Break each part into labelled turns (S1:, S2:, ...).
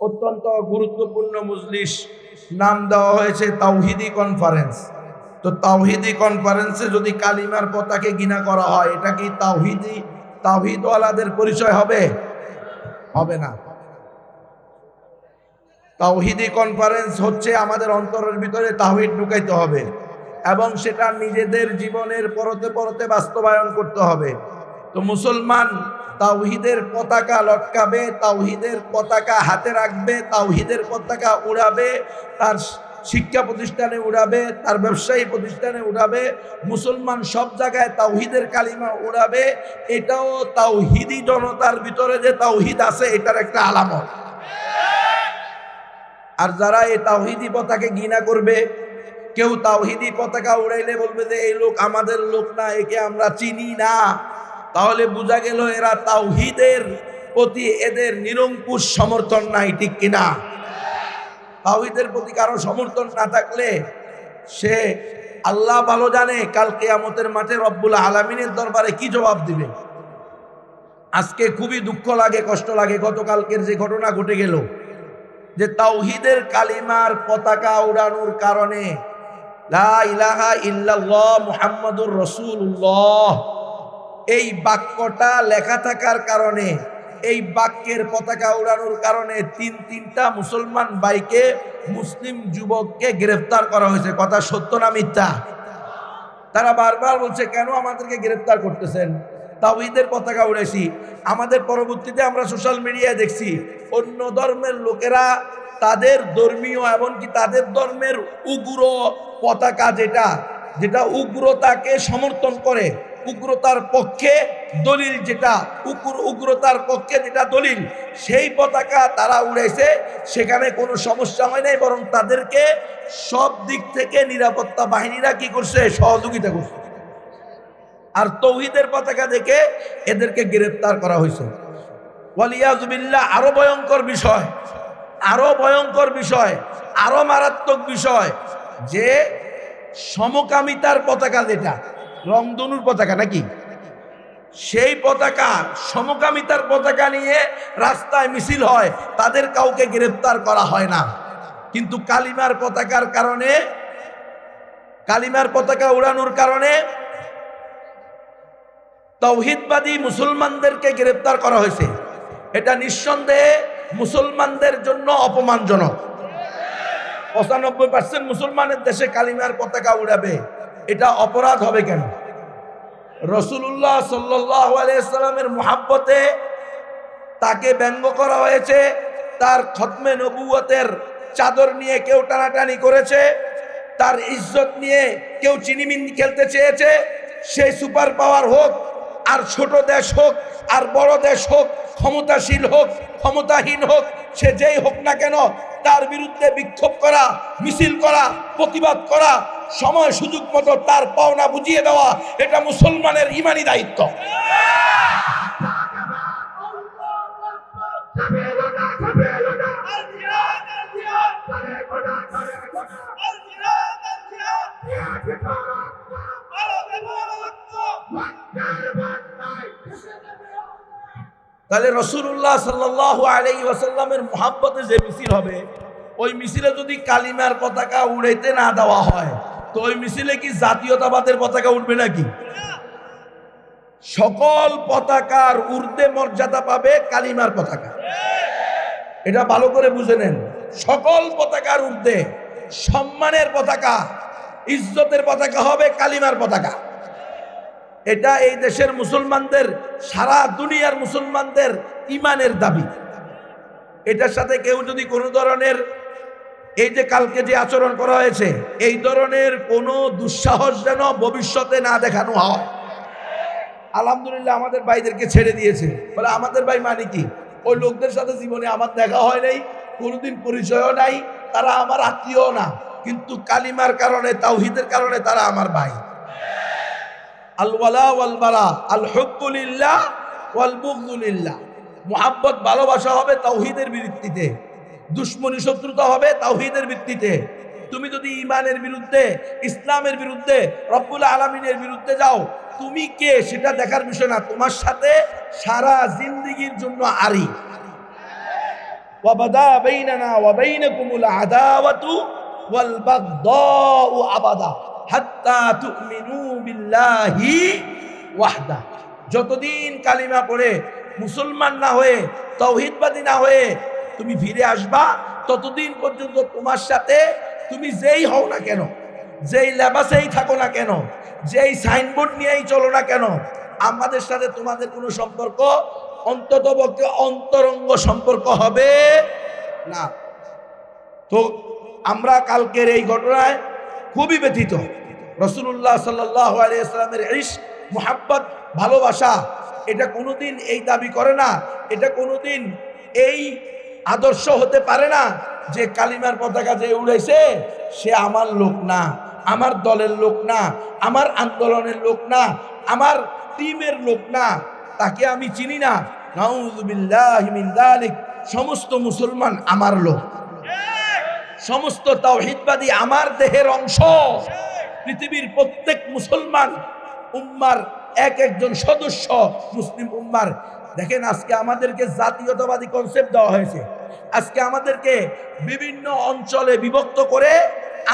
S1: অত্যন্ত গুরুত্বপূর্ণ মজলিস। নাম দেওয়া হয়েছে তাওহিদি কনফারেন্স। তো তাওহিদি কনফারেন্সে যদি কালিমার পতাকে গিনা করা হয়, এটা কি তাওহিদি, তাওহিদওয়ালাদের পরিচয় হবে? হবে না। তাওহিদি কনফারেন্স হচ্ছে আমাদের অন্তরের ভিতরে তাওহিদ ঢুকাইতে হবে এবং সেটা নিজেদের জীবনের পরতে পরতে বাস্তবায়ন করতে হবে। তো মুসলমান তাওহিদের পতাকা লটকাবে, তাওহিদের পতাকা হাতে রাখবে, তাওহিদের পতাকা উড়াবে, তার শিক্ষা প্রতিষ্ঠানে উড়াবে, তার ব্যবসায়ী প্রতিষ্ঠানে উড়াবে, মুসলমান সব জায়গায় তাওহিদের কালিমা উড়াবে। এটাও তাওহিদি জনতার ভিতরে যে তাওহিদ আছে, এটার একটা আলামত। আর যারা এই তাওহিদি পতাকে ঘৃণা করবে, কেউ তাওহিদি পতাকা উড়াইলে বলবে যে, এই লোক আমাদের লোক না, একে আমরা চিনি না। তাহলে বোঝা গেল এরা তাওহিদের প্রতি এদের নিরঙ্কুশ সমর্থন নাই, ঠিক কিনা? তাওহিদের প্রতি কারও সমর্থন না থাকলে সে আল্লাহ ভালো জানে কালকে কেয়ামতের মাঠে রব্বুল আলমিনের দরবারে কি জবাব দিবে। আজকে খুবই দুঃখ লাগে, কষ্ট লাগে গতকালকের যে ঘটনা ঘটে গেল, যে তাওহিদের কালিমার পতাকা উড়ানোর কারণে লা ইলাহা ইল্লাল্লাহ মুহাম্মাদুর রসুল্লাহ এই বাক্যটা লেখা থাকার কারণে, এই বাক্যের পতাকা উড়ানোর কারণে তিন তিনটা মুসলমান বাইকে মুসলিম যুবককে গ্রেফতার করা হয়েছে। কথা সত্য না মিথ্যা? তারা বারবার বলছে, কেন আমাদেরকে গ্রেফতার করতেছেন? তাওহিদের পতাকা উড়েছি। আমাদের পরবর্তীতে আমরা সোশ্যাল মিডিয়ায় দেখছি, অন্য ধর্মের লোকেরা তাদের ধর্মীয় এমনকি তাদের ধর্মের উগ্র পতাকা যেটা যেটা উগ্রতাকে সমর্থন করে উগ্রতার পক্ষে দলিল যেটা উগ্র উগ্রতার পক্ষে যেটা দলিল, সেই পতাকা তারা উড়েছে সেখানে কোনো সমস্যা হয় নাই, বরং তাদেরকে সব দিক থেকে নিরাপত্তা বাহিনীরা কি করছে? সহযোগিতা করছে। আর তৌহিদের পতাকা দেখে এদেরকে গ্রেপ্তার করা হয়েছে। ওয়ালিয়াজবিল্লা আরও ভয়ঙ্কর বিষয়, আরও ভয়ঙ্কর বিষয়, আরও মারাত্মক বিষয়, যে সমকামিতার পতাকা যেটা রংধনুর পতাকা নাকি? সেই পতাকা, সমকামিতার পতাকা নিয়ে রাস্তায় মিছিল হয়, তাদের কাউকে গ্রেপ্তার করা হয় না। কিন্তু কালিমার পতাকার কারণে, কালিমার পতাকা উড়ানোর কারণে তৌহিদবাদী মুসলমানদেরকে গ্রেপ্তার করা হয়েছে। এটা নিঃসন্দেহে মুসলমানদের জন্য অপমানজনক। পঁচানব্বই পার্সেন্ট মুসলমানের দেশে কালিমার পতাকা উড়াবে। এটা অপরাধ হবে কেন? রসুল্লাহ সাল্লামের মোহাব্বতে তাকে ব্যঙ্গ করা হয়েছে, তার খতমে নবুয়তের চাদর নিয়ে কেউ টানাটানি করেছে, তার ইজ্জত নিয়ে কেউ চিনিমিন খেলতে চেয়েছে, সেই সুপার পাওয়ার হোক আর ছোট দেশ হোক, আর বড় দেশ হোক, ক্ষমতাশীল হোক, ক্ষমতাহীন হোক, সে যেই হোক না কেন, তার বিরুদ্ধে বিক্ষোভ করা, মিছিল করা, প্রতিবাদ করা, সময় সুযোগ মতো তার পাওনা বুঝিয়ে দেওয়া, এটা মুসলমানের ইমানি দায়িত্ব। তাহলে রসুল্লাহ সাল্লাহ আলাই ওয়াসাল্লামের মোহাব্বতে যে মিছিল হবে, ওই মিছিলে যদি কালিমার পতাকা উড়াইতে না দেওয়া হয়, তো ওই মিছিলে কি জাতীয়তাবাদের পতাকা উঠবে নাকি? সকল পতাকার ঊর্ধ্বে মর্যাদা পাবে কালিমার পতাকা। এটা ভালো করে বুঝে নেন। সকল পতাকার ঊর্ধ্বে সম্মানের পতাকা, ইজ্জতের পতাকা হবে কালিমার পতাকা। এটা এই দেশের মুসলমানদের, সারা দুনিয়ার মুসলমানদের ইমানের দাবি। এটার সাথে কেউ যদি কোনো ধরনের এই যে কালকে যে আচরণ করা হয়েছে, এই ধরনের কোনো দুঃসাহস যেন ভবিষ্যতে না দেখানো হয়। আলহামদুলিল্লাহ আমাদের ভাইদেরকে ছেড়ে দিয়েছে। বলে, আমাদের ভাই মানে কি? ওই লোকদের সাথে জীবনে আমার দেখা হয় নাই, কোনোদিন পরিচয়ও নাই, তারা আমার আত্মীয় না। কিন্তু কালিমার কারণে, তাওহিদের কারণে তারা আমার ভাই। আল ওয়ালা ওয়াল বারা আল হকুলিল্লাহ ওয়াল ভালোবাসা হবে তাওহিদের ভিত্তিতে, দুশ্মনী শত্রুতা হবে তাওহিদের ভিত্তিতে। তুমি যদি ইমানের বিরুদ্ধে, ইসলামের বিরুদ্ধে, রব্বুল আলমিনের বিরুদ্ধে যাও, তুমি কে সেটা দেখার বিষয় না। তোমার সাথে সারা জিন্দিগির জন্য আরি। ওয়া বাইনাকুমুল আদাওয়াতু ওয়াল বাগদাউ আবাদা। হাত্তা তুমিনু যতদিন কালিমা পড়ে, মুসলমান না হয়ে, তৌহিদবাদী না হয়ে তুমি ফিরে আসবা, ততদিন পর্যন্ত তোমার সাথে তুমি যেই হও না কেন, যেই লেবাসেই থাকো না কেন, যেই সাইনবোর্ড নিয়েই চলো না কেন, আমাদের সাথে তোমাদের কোনো সম্পর্ক অন্তত অন্তরঙ্গ সম্পর্ক হবে না। তো আমরা কালকের এই ঘটনায় খুবই ব্যথিত। রসুল্লাহ সাল্লাহ আলিয়াল্লামের ইস মোহাব্বত, ভালোবাসা, এটা কোনোদিন এই দাবি করে না, এটা কোনোদিন এই আদর্শ হতে পারে না যে কালিমার পতাকা যে উড়েছে সে আমার লোক না, আমার দলের লোক না, আমার আন্দোলনের লোক না, আমার টিমের লোক না, তাকে আমি চিনি না। সমস্ত মুসলমান আমার লোক। সমস্ত তাওহিদবাদী আমার দেহের অংশ। পৃথিবীর প্রত্যেক মুসলমান উম্মার এক একজন সদস্য মুসলিম উম্মার। দেখেন আজকে আমাদেরকে জাতীয়তাবাদী কনসেপ্ট দেওয়া হয়েছে। আজকে আমাদেরকে বিভিন্ন অঞ্চলে বিভক্ত করে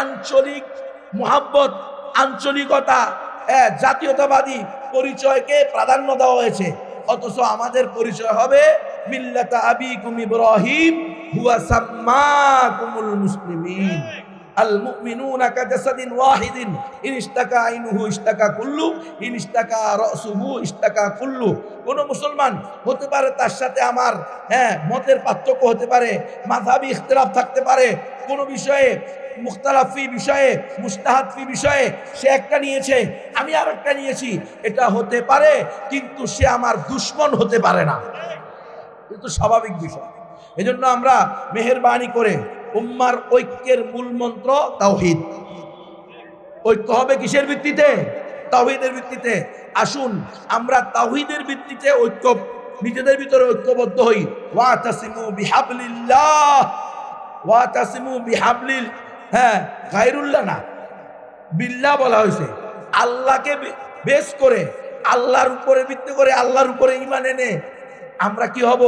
S1: আঞ্চলিক মোহাব্বত আঞ্চলিকতা হ্যাঁ, জাতীয়তাবাদী পরিচয়কে প্রাধান্য দেওয়া হয়েছে। অথচ আমাদের পরিচয় হবে মিল্লাতা আবিকুম ইব্রাহিম হুয়া সাম্মাকুমুল মুসলিমিন। আল মুমিনুনা কাজাসাদিন ওয়াহিদিন। ইন ইশতাকা আইনুহু ইশতাকা কুল্লু, ইন ইশতাকা রাসুহু ইশতাকা কুল্লু। কোন মুসলমান হতে পারে তার সাথে আমার হ্যাঁ মতের পার্থক্য হতে পারে, মাযহাবি ইখতিলাফ থাকতে পারে। কোন বিষয়ে, মুখতালাফি বিষয়ে, মুস্তাহাদফি বিষয়ে সে একটা নিয়েছে, আমি আর একটা নিয়েছি। এটা হতে পারে, কিন্তু সে আমার দুশ্মন হতে পারে না। কিন্তু স্বাভাবিক বিষয়। এজন্য আমরা মেহেরবানি করে উম্মার ঐক্যের মূল মন্ত্র তাওহিদ। ঐক্য হবে কিসের ভিত্তিতে? তাওহিদের ভিত্তিতে। আসুন, আমরা তাওহিদের ভিত্তিতে ঐক্য, নিজেদের ভিতরে ঐক্যবদ্ধ হই। ওয়া তাসিমু বিহাবলিল্লাহ ওয়া তাসিমু বিহাবলিল হ্যাঁ গায়রুল্লাহ না, বিল্লাহ বলা হয়েছে। আল্লাহকে বেশ করে, আল্লাহর উপরে ভিত্তি করে আল্লাহর উপরে ইমান এনে আমরা কি হব?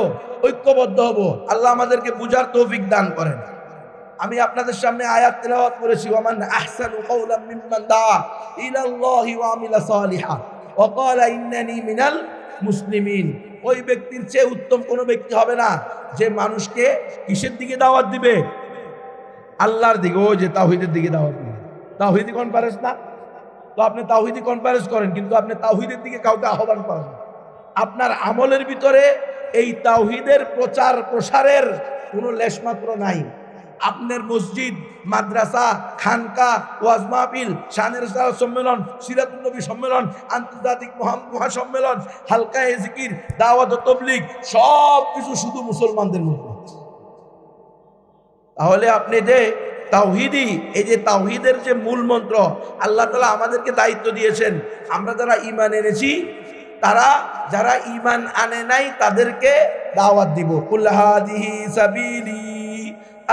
S1: ঐক্যবদ্ধ হব। আল্লাহ আমাদেরকে বুঝার তৌফিক দান করেন। আমি আপনাদের সামনে আয়াত তেলাওয়াত করেছি ওয়ামান আহসানু কাওলাম মিম্মান দা ইলাল্লাহি ওয়া আমিলা সালিহা ওয়া ক্বালা ইন্নানি মিনাল মুসলিমিন। ওই ব্যক্তির চেয়ে উত্তম কোনো ব্যক্তি হবে না যে মানুষকে কিসের দিকে দাওয়াত দিবে? আল্লাহর দিকে। ও যে তাওহিদের দিকে দাওয়াত দিবে। তাওহিদি কনফারেন্স না। তো আপনি তাওহিদি কনফারেন্স করেন, কিন্তু আপনি তাওহিদের দিকে কাউকে আহ্বান করেন না। আপনার আমলের ভিতরে এই তাওহিদের প্রচার প্রসারের কোনো লেশমাত্র নাই। আপনার মসজিদ, মাদ্রাসা, খানকা, ওয়াজ মাহফিল, শানের সম্মেলন সিরাতুন্নবী সম্মেলন, আন্তর্জাতিক মহা- মহাসম্মেলন, হালকা এজিকির দাওয়াত ও তবলিগ, সব কিছু শুধু মুসলমানদের মধ্যে তাহলে আপনি যে তাওহিদি, এই যে তাওহিদের যে মূল মন্ত্র, আল্লাহ তালা আমাদেরকে দায়িত্ব দিয়েছেন। আমরা যারা ইমান এনেছি তারা যারা ইমান আনে নাই তাদেরকে দাওয়াত দিব। কুল্লাহাদিহি সাবিলি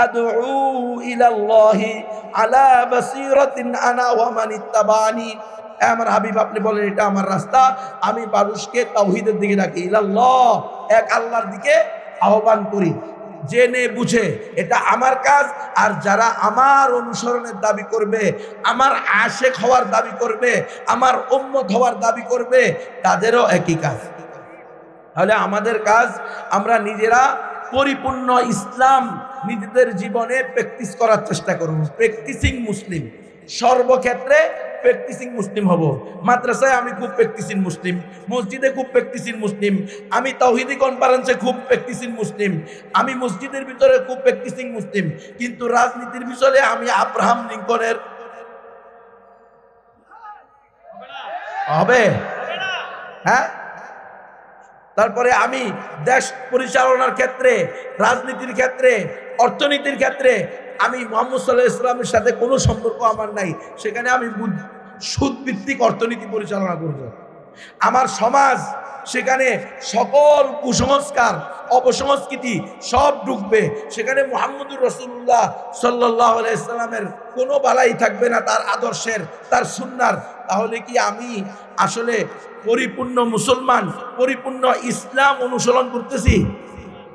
S1: আদউ ইলাল্লাহি আলা বাসিরাতিন আনা ওয়া মান ইত্তাবানি। আমার হাবিব, আপনি বলেন, এটা আমার রাস্তা, আমি মানুষকে তাওহিদের দিকে ডাকি। ইলাল্লাহ, এক আল্লাহর দিকে আহ্বান করি। জেনে বুঝে, এটা আমার কাজ। আর যারা আমার অনুসরণের দাবি করবে, আমার আশেক হওয়ার দাবি করবে, আমার উম্মত হওয়ার দাবি করবে, তাদেরও একই কাজ। তাহলে আমাদের কাজ, আমরা নিজেরা পরিপূর্ণ ইসলাম নিজেদের জীবনে প্র্যাকটিস করার চেষ্টা করব প্র্যাকটিসিং মুসলিম। সর্বক্ষেত্রে প্র্যাকটিসিং মুসলিম হব। মাদ্রাসায় আমি খুব প্র্যাকটিসিং মুসলিম মসজিদে খুব প্র্যাকটিসিং মুসলিম আমি তৌহিদি কনফারেন্সে খুব প্র্যাকটিসিং মুসলিম আমি মসজিদের ভিতরে খুব প্র্যাকটিসিং মুসলিম কিন্তু রাজনীতির বিষয়ে আমি আব্রাহাম লিঙ্কনের হবে? হ্যাঁ? তারপরে আমি দেশ পরিচালনার ক্ষেত্রে, রাজনীতির ক্ষেত্রে, অর্থনীতির ক্ষেত্রে আমি মোহাম্মদ সাল্লাহ ইসলামের সাথে কোনো সম্পর্ক আমার নাই। সেখানে আমি সুদভিত্তিক অর্থনীতি পরিচালনা করব। আমার সমাজ, সেখানে সকল কুসংস্কার, অপসংস্কৃতি সব ঢুকবে সেখানে মোহাম্মদুর রসুল্লাহ সাল্লাহ ইসলামের কোনো বালাই থাকবে না তার আদর্শের, তার সুন্নার। তাহলে কি আমি আসলে পরিপূর্ণ মুসলমান, পরিপূর্ণ ইসলাম অনুসরণ করতেছি?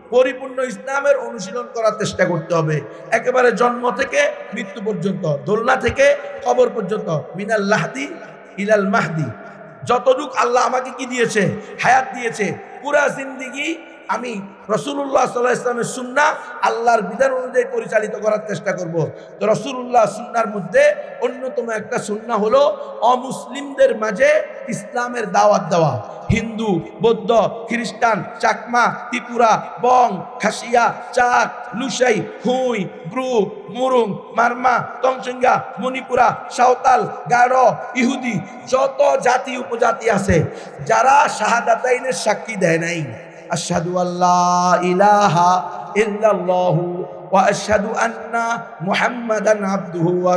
S1: পরিপূর্ণ ইসলামের অনুশীলন করার চেষ্টা করতে হবে। একেবারে জন্ম থেকে মৃত্যু পর্যন্ত, দোলনা থেকে কবর পর্যন্ত, মিনাল লাহদি ইলাল মাহদি। যতটুক আল্লাহ আমাকে কি দিয়েছে? হায়াত দিয়েছে। পুরা জিন্দিগি আমি রসুল্লাহ সাল্লাহ ইসলামের সুন্না আল্লাহর বিধান অনুযায়ী পরিচালিত করার চেষ্টা করব। তো রসুল্লাহ সুন্নার মধ্যে অন্যতম একটা সুন্না হলো অমুসলিমদের মাঝে ইসলামের দাওয়াত দেওয়া। হিন্দু, বৌদ্ধ, খ্রিস্টান, চাকমা, ত্রিপুরা, বং, খাসিয়া চাক লুসাই, হুই ব্রু মুরুং, মারমা তংসিঙ্গা মণিপুরা, সাঁওতাল, গারো, ইহুদি, যত জাতি উপজাতি আছে, যারা শাহাদাতাইনের সাক্ষী দেয় নাই। আশহাদু আল্লাহ ইলাহা ইল্লাল্লাহু ওয়া আশহাদু আন্না মুহাম্মাদান আবদুহু ওয়া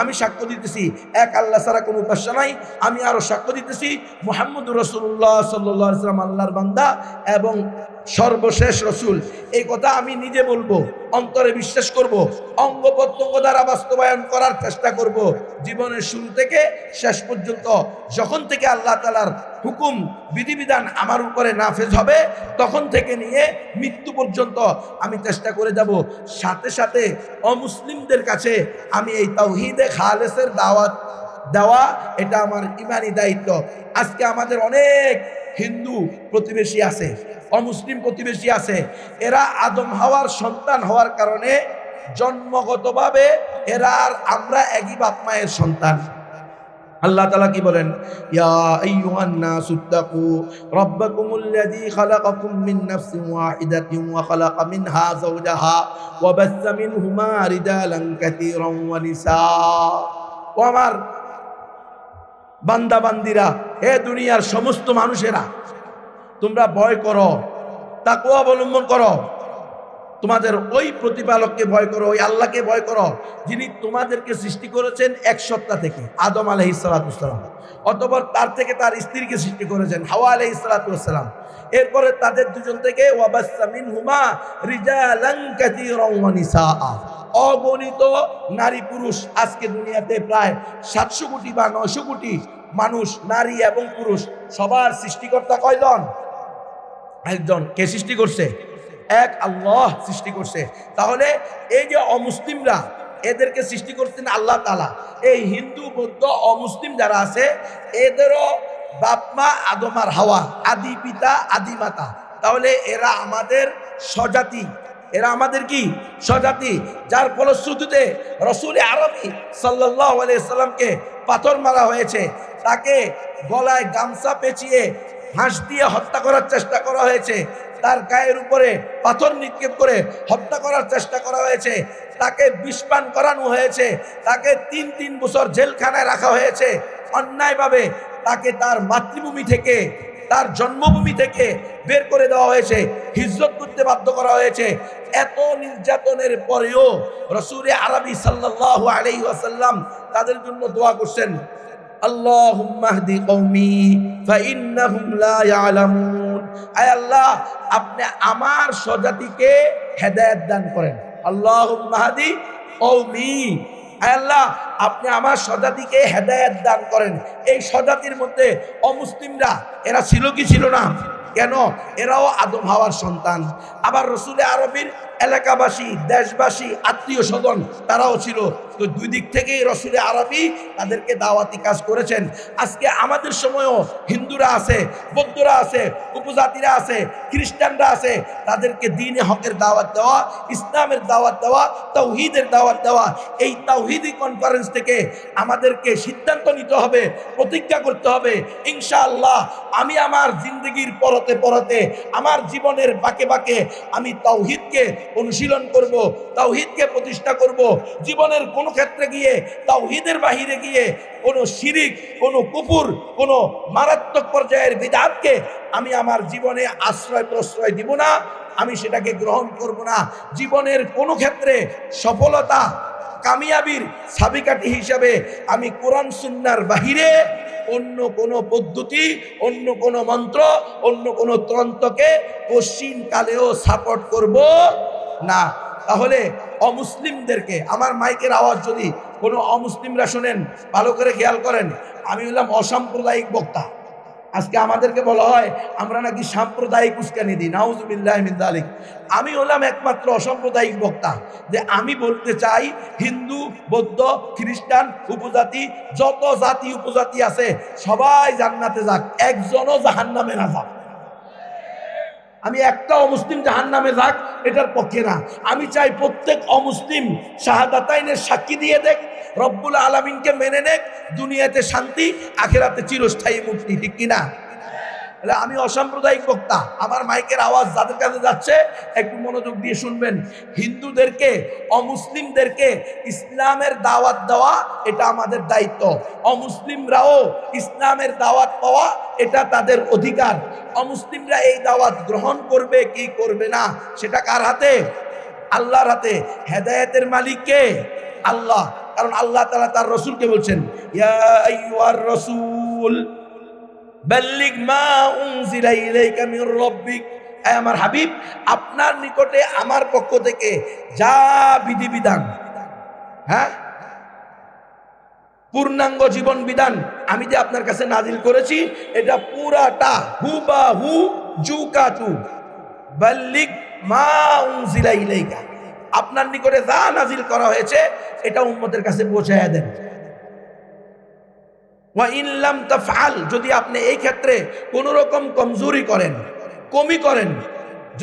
S1: আমি সাক্ষ্য দিতেছি, এক আল্লাহ ছাড়া কোনো উপাস্য নাই। আমি আরও সাক্ষ্য দিতেছি, মুহাম্মদুর রাসূলুল্লাহ সাল্লাল্লাহু আলাইহি ওয়াসাল্লাম আল্লাহর বান্দা এবং সর্বশেষ রসুল। এই কথা আমি নিজে বলব, অন্তরে বিশ্বাস করব অঙ্গ প্রত্যঙ্গ দ্বারা বাস্তবায়ন করার চেষ্টা করব। জীবনের শুরু থেকে শেষ পর্যন্ত, যখন থেকে আল্লাহ তালার হুকুম, বিধিবিধান আমার উপরে নাফেজ হবে, তখন থেকে নিয়ে মৃত্যু পর্যন্ত আমি চেষ্টা করে যাব। সাথে সাথে অমুসলিমদের কাছে আমি এই তাওহিদে খালেসের দাওয়াত দেওয়া, এটা আমার ইমানি দায়িত্ব। আজকে আমাদের অনেক হিন্দু প্রতিবেশী আছে, অমুসলিম প্রতিবেশী আছে, এরা আদম হওয়ার সন্তান হওয়ার কারণে জন্মগতভাবে এরা আর আমরা একই বাপ মায়ের সন্তান। আল্লাহ তালা কি বলেন? ও আমার বান্দা বান্দিরা হে দুনিয়ার সমস্ত মানুষেরা, তোমরা ভয় করো তাকে অবলম্বন করো। তোমাদের ওই প্রতিপালককে ভয় করো, ওই আল্লাহকে ভয় করো, যিনি তোমাদেরকে সৃষ্টি করেছেন এক সত্তা থেকে, আদম আলহ ইসালাতাম অতপর তার থেকে তার স্ত্রীকে সৃষ্টি করেছেন, হাওয়া আলহ ইসালাতাম এরপরে তাদের দুজন থেকে অগণিত নারী পুরুষ আজকে দুনিয়াতে প্রায় সাতশো কোটি বা নয়শো কোটি মানুষ, নারী এবং পুরুষ, সবার সৃষ্টিকর্তা কয়জন? একজন। কে সৃষ্টি করছে? এক আল্লাহ সৃষ্টি করছে। তাহলে এই যে অমুসলিমরা, এদেরকে সৃষ্টি করছেন আল্লাহ তালা এই হিন্দু, বৌদ্ধ, অমুসলিম যারা আছে, এদেরও বাপমা আদমার হাওয়া, আদি পিতা, আদি মাতা। তাহলে এরা আমাদের স্বজাতি। এরা আমাদের কি? স্বজাতি। যার ফলশ্রুতিতে রসুল আরবি সাল্লাহ সাল্লামকে পাথর মারা হয়েছে। তাকে গলায় গামছা পেঁচিয়ে হাঁস দিয়ে হত্যা করার চেষ্টা করা হয়েছে। তার গায়ের উপরে পাথর নিক্ষেপ করে হত্যা করার চেষ্টা করা হয়েছে। তাকে বিষপান করানো হয়েছে। তাকে তিন তিন বছর জেলখানায় রাখা হয়েছে। অন্যায়ভাবে তাকে তার মাতৃভূমি থেকে, তার জন্মভূমি থেকে বের করে দেওয়া হয়েছে। হিজরত করতে বাধ্য করা হয়েছে। এত নির্যাতনের পরেও রসুল আরবি সাল্লাহ আলাই ওয়াসাল্লাম তাদের জন্য দোয়া করছেন। লা ইয়ালামুন। আয় আল্লাহ, আপনি আমার স্বজাতিকে হেদায়েত দান করেন। আল্লাহুম্মাহদি কওমি। আয় আল্লাহ, আপনি আমার স্বজাতিকে হেদায়েত দান করেন। এই স্বজাতির মধ্যে অমুসলিমরা, এরা ছিল কি ছিল না? কেন? এরাও আদম হাওয়ার সন্তান। আবার রসুলে আরবির এলাকাবাসী, দেশবাসী, আত্মীয় স্বজন, তারাও ছিল। তো দুই দিক থেকেই রসুলে আরবি তাদেরকে দাওয়াতি কাজ করেছেন। আজকে আমাদের সময়ও হিন্দুরা আছে, বৌদ্ধরা আছে, উপজাতিরা আছে, খ্রিস্টানরা আছে, তাদেরকে দিনে হকের দাওয়াত দেওয়া, ইসলামের দাওয়াত দেওয়া, তাওহিদের দাওয়াত দেওয়া, এই তাওহিদি কনফারেন্স থেকে আমাদেরকে সিদ্ধান্ত নিতে হবে, প্রতিজ্ঞা করতে হবে, ইনশাআল্লাহ আমি আমার জিন্দগির পরতে পরতে, আমার জীবনের বাকে বাকে আমি তাওহিদকে অনুশীলন করব, তাওহিদকে প্রতিষ্ঠা করব। জীবনের কোনো ক্ষেত্রে গিয়ে, তাওহিদের বাহিরে গিয়ে কোনো শিরিক, কোনো কুপুর কোনো মারাত্মক পর্যায়ের বিধাতকে আমি আমার জীবনে আশ্রয় প্রশ্রয় দিব না, আমি সেটাকে গ্রহণ করব না। জীবনের কোনো ক্ষেত্রে সফলতা, কামিয়াবির সাবিকাটি হিসাবে আমি কোরআন, সুন্নার বাহিরে অন্য কোনো পদ্ধতি, অন্য কোনো মন্ত্র, অন্য কোনো তন্ত্রকে পশ্চিম কালেও সাপোর্ট করব না। তাহলে অমুসলিমদেরকে, আমার মাইকের আওয়াজ যদি কোনো অমুসলিমরা শোনেন, ভালো করে খেয়াল করেন, আমি হলাম অসাম্প্রদায়িক বক্তা। আজকে আমাদেরকে বলা হয়, আমরা নাকি সাম্প্রদায়িক উস্কানি দিই। নাউজুবিল্লাহ আমি হলাম একমাত্র অসাম্প্রদায়িক বক্তা যে আমি বলতে চাই, হিন্দু, বৌদ্ধ, খ্রিস্টান, উপজাতি, যত জাতি উপজাতি আছে, সবাই জান্নাতে যাক, একজনও জাহান্নামে না যাক। আমি একটা অমুসলিম জাহান নামে যাক, এটার পক্ষে না। আমি চাই প্রত্যেক অমুসলিম শাহাদাতাইনের সাক্ষী দিয়ে দেখ, রব্বুল আলমিনকে মেনে নেক, দুনিয়াতে শান্তি, আখেরাতে চিরস্থায়ী মুক্তি, ঠিক কিনা? তাহলে আমি অসাম্প্রদায়িক বক্তা। আমার মাইকের আওয়াজ যাদের কাছে যাচ্ছে, একটু মনোযোগ দিয়ে শুনবেন। হিন্দুদেরকে, অমুসলিমদেরকে ইসলামের দাওয়াত দেওয়া এটা আমাদের দায়িত্ব। অমুসলিমরাও ইসলামের দাওয়াত পাওয়া এটা তাদের অধিকার। অমুসলিমরা এই দাওয়াত গ্রহণ করবে কি করবে না, সেটা কার হাতে? আল্লাহর হাতে। হেদায়েতের মালিককে আল্লাহ। কারণ আল্লাহ তাআলা তার রসুলকে বলছেন, ইয়া রসুল। বাল্লিগ মা উনজিলা ইলাইকা মির রাব্বিক। আমার হাবিব, আপনার নিকটে আমার পক্ষ থেকে যা বিধিবিধান হ্যাঁ? পূর্ণাঙ্গ জীবন বিধান আমি যে আপনার কাছে নাজিল করেছি, এটা পুরাটা হু বা হু জু কা চু বাল্লিগ মা উনজিলা আপনার নিকটে যা নাজিল করা হয়েছে, এটা উম্মতের কাছে পৌঁছায়া দেন। ওয়া ইনলাম তাফআল, যদি আপনি এই ক্ষেত্রে কোনো রকম কমজোরি করেন, কমি করেন,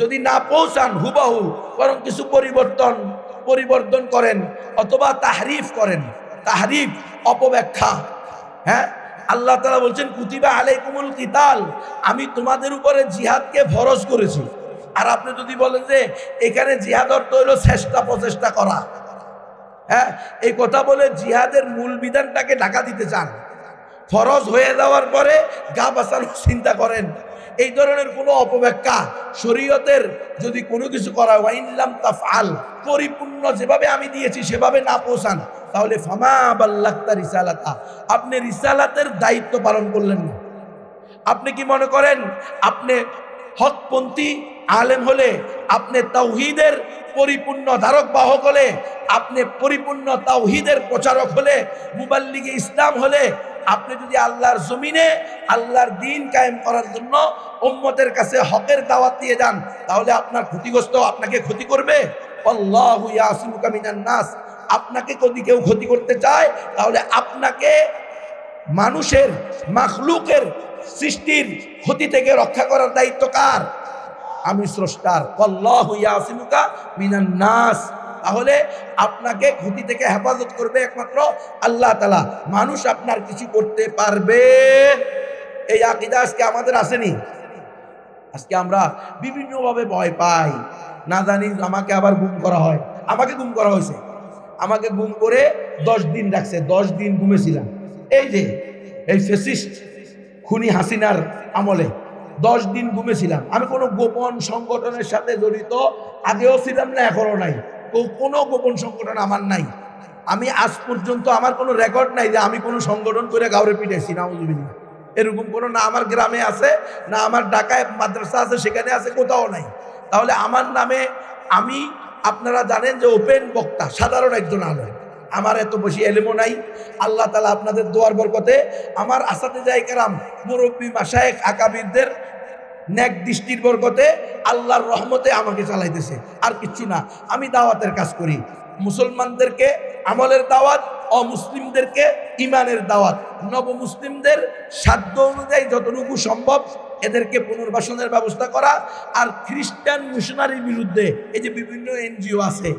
S1: যদি না পৌঁছান হুবাহু, বরং কিছু পরিবর্তন পরিবর্তন করেন, অথবা তাহরিফ করেন, তাহরিফ অপব্যাখ্যা হ্যাঁ? আল্লাহ তালা বলছেন, কুতিবা আলাইকুমুল কিতাল আমি তোমাদের উপরে জিহাদকে ফরজ করেছি। আর আপনি যদি বলেন যে, এখানে জিহাদ অর্থ হলো চেষ্টা প্রচেষ্টা করা হ্যাঁ? এই কথা বলে জিহাদের মূল বিধানটাকে ঢাকা দিতে চান। ফরজ হয়ে যাওয়ার পরে গা বাঁচানোর চিন্তা করেন। এই ধরনের কোনো অপব্যাখ্যা শরীয়তের যদি কোনো কিছু করা হয় ইনলাম তাফআল, পরিপূর্ণ যেভাবে আমি দিয়েছি সেভাবে না পৌঁছান, তাহলে ফামা বাল্লাক্তা রিসালাতা। আপনি রিসালাতের দায়িত্ব পালন করলেন না। আপনি কি মনে করেন, আপনি হকপন্থী আলেম হলে, আপনি তাওহিদের পরিপূর্ণ ধারক বাহক হলে, আপনি পরিপূর্ণ তাওহিদের প্রচারক হলে, মুবাল্লিগে ইসলাম হলে আপনি যদি আল্লাহর জমিনে আল্লাহর দিন কায়েম করার জন্য উম্মতের কাছে হকের দাওয়াত দিয়ে যান, তাহলে আপনার ক্ষতিগ্রস্ত আপনাকে ক্ষতি করবে। নাস। আপনাকে যদি কেউ ক্ষতি করতে চায়, তাহলে আপনাকে মানুষের, মাখলুকের সৃষ্টির ক্ষতি থেকে রক্ষা করার দায়িত্ব কার? আমি স্রষ্টার। আল্লাহু ইয়াসিমুকা মিনান নাস। তাহলে আপনাকে ক্ষতি থেকে হেফাজত করবে একমাত্র আল্লাহ তালা মানুষ আপনার কিছু করতে পারবে। এই আকিদা আজকে আমাদের আসেনি। আজকে আমরা বিভিন্নভাবে ভয় পাই। না জানি আমাকে আবার গুম করা হয়। আমাকে গুম করা হয়েছে। আমাকে গুম করে দশ দিন রাখছে। দশ দিন ঘুমেছিলাম। এই যে, এই ফেসিস্ট খুনি হাসিনার আমলে দশ দিন ঘুমেছিলাম। আমি কোনো গোপন সংগঠনের সাথে জড়িত, আগেও ছিলাম না, এখনও নাই। কোনো গোপন সংগঠন আমার নাই। আমি আজ পর্যন্ত আমার কোনো রেকর্ড নাই যে আমি কোনো সংগঠন করে গাউরে পিটাইছি না এরকম কোনো না আমার গ্রামে আছে, না আমার ঢাকায় মাদ্রাসা আছে, সেখানে আছে, কোথাও নাই। তাহলে আমার নামে আমি, আপনারা জানেন যে ওপেন বক্তা, সাধারণ একজন আলো আমার এত বেশি এলেমো নাই। আল্লাহ তালা আপনাদের দোয়ার বরকতে আমার আসাতে যাই কেরাম মুরব্বী মাসায়েক আকাবিরদের ন্যাক দৃষ্টির বরকতে আল্লাহর রহমতে আমাকে চালাইতেছে। আর কিচ্ছু না, আমি দাওয়াতের কাজ করি। মুসলমানদেরকে আমলের দাওয়াত, অমুসলিমদেরকে ইমানের দাওয়াত। নবমুসলিমদের সাধ্য অনুযায়ী যতটুকু সম্ভব এদেরকে পুনর্বাসনের ব্যবস্থা করা। আর খ্রিস্টান মিশনারির বিরুদ্ধে এই যে বিভিন্ন এনজিও আছে,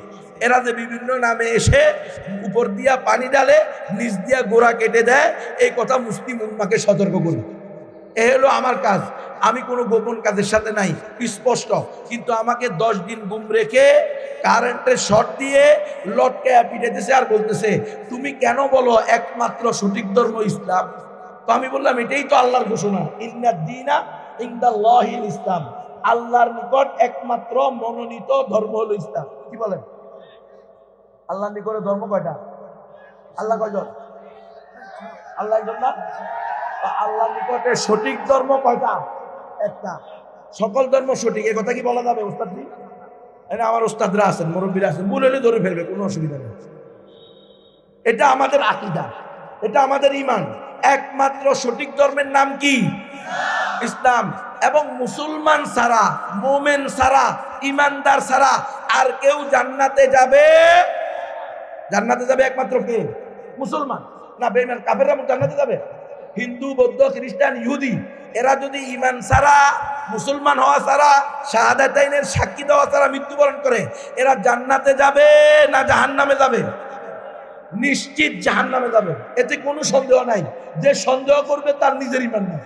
S1: এরা যে বিভিন্ন নামে এসে উপর দিয়া পানি ডালে নিচ দিয়া গোড়া কেটে দেয়, এই কথা মুসলিম উম্মাকে সতর্ক করি এ হলো আমার কাজ। আমি কোনো গোপন কাজের সাথে নাই, স্পষ্ট। কিন্তু আমাকে দশ দিন গুম রেখে কারেন্টের শর্ট দিয়ে লটকে পিটাইতেছে আর বলতেছে, তুমি কেন বলো একমাত্র সঠিক ধর্ম ইসলাম? তো আমি বললাম, এটাই তো আল্লাহর ঘোষণা। ইন্না দিনা ইন্দাল্লাহিল ইসলাম। আল্লাহর নিকট একমাত্র মনোনীত ধর্ম হলো ইসলাম। কি বলেন? আল্লাহর নিকটে ধর্ম কয়টা? আল্লাহ কয়জন? আল্লাহ না আল্লাহ নিকটে সঠিক ধর্ম কয়টা? একটা। সকল ধর্ম সঠিক এ কথা কি বলা যাবে ওস্তাদ এটা আমার ওস্তাদরা আছেন, মুরব্বীরা আছেন, ভুল হলে ধরে ফেলবে, কোনো অসুবিধা নেই। এটা আমাদের আকিদা, এটা আমাদের ইমান একমাত্র সঠিক ধর্মের নাম কি? ইসলাম। এবং মুসলমান সারা মোমেন সারা ইমানদার সারা আর কেউ জান্নাতে যাবে? জান্নাতে যাবে একমাত্র কে? মুসলমান। না বেইমান কাফেররা জান্নাতে যাবে? হিন্দু, বৌদ্ধ, খ্রিস্টান, ইহুদি, এরা যদি ইমান ছাড়া, মুসলমান হওয়া ছাড়া, শাহাদাতাইনের সাক্ষী দেওয়া ছাড়া মৃত্যুবরণ করে, এরা জান্নাতে যাবে না জাহান্নামে যাবে? নিশ্চিত জাহান্নামে যাবে। এতে কোনো সন্দেহ নাই। যে সন্দেহ করবে তার নিজের ইমান নাই।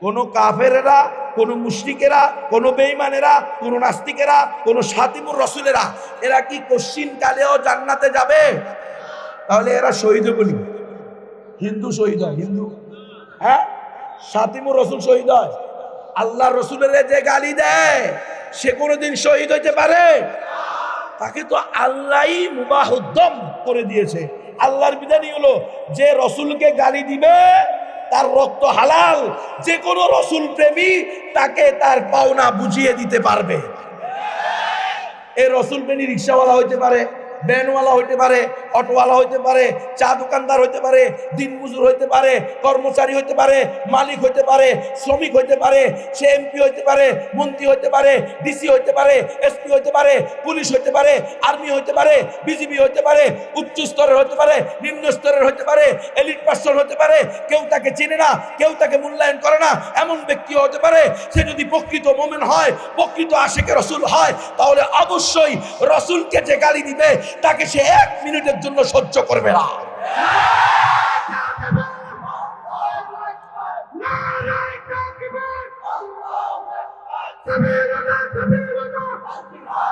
S1: কোনো কাফেরেরা, কোনো মুশরিকেরা, কোনো বেঈমানেরা, কোনো নাস্তিকেরা, কোনো সাতিমুর রসুলেরা, এরা কি কশ্চিন কালেও জান্নাতে যাবে? তাহলে এরা শহীদ বলি। হিন্দু শহীদ হয়, হিন্দু। হ্যাঁ? সাতিমুর রসুল শহীদ হয়। আল্লাহ রসুলের যে গালি দেয়, সে কোনোদিন শহীদ হইতে পারে? তাকে তো আল্লাহই মুবাহুদ্দম করে দিয়েছে। আল্লাহর বিধানই হলো, যে রসুলকে গালি দিবে, তার রক্ত হালাল, যে কোনো রসুল প্রেমী তাকে তার পাওনা বুঝিয়ে দিতে পারবে। এই রসুল প্রেমী রিক্সাওয়ালা হইতে পারে ভ্যানওয়ালা হইতে পারে অটোওয়ালা হইতে পারে চা দোকানদার হইতে পারে দিনমজুর হইতে পারে কর্মচারী হইতে পারে মালিক হইতে পারে শ্রমিক হইতে পারে সে এমপি হইতে পারে মন্ত্রী হইতে পারে ডিসি হইতে পারে এসপি হইতে পারে পুলিশ হইতে পারে আর্মি হইতে পারে বিজিবি হইতে পারে উচ্চ স্তরের হইতে পারে নিম্ন স্তরের হইতে পারে এলিট পার্সন হতে পারে কেউ তাকে চেনে না কেউ তাকে মূল্যায়ন করে না এমন ব্যক্তি হতে পারে সে যদি প্রকৃত মোমেন হয় প্রকৃত আশেকে রসুল হয় তাহলে অবশ্যই রসুলকে যে গালি দিবে তাকে সে এক মিনিটের জন্য সহ্য করবে না
S2: নারায় তাকবীর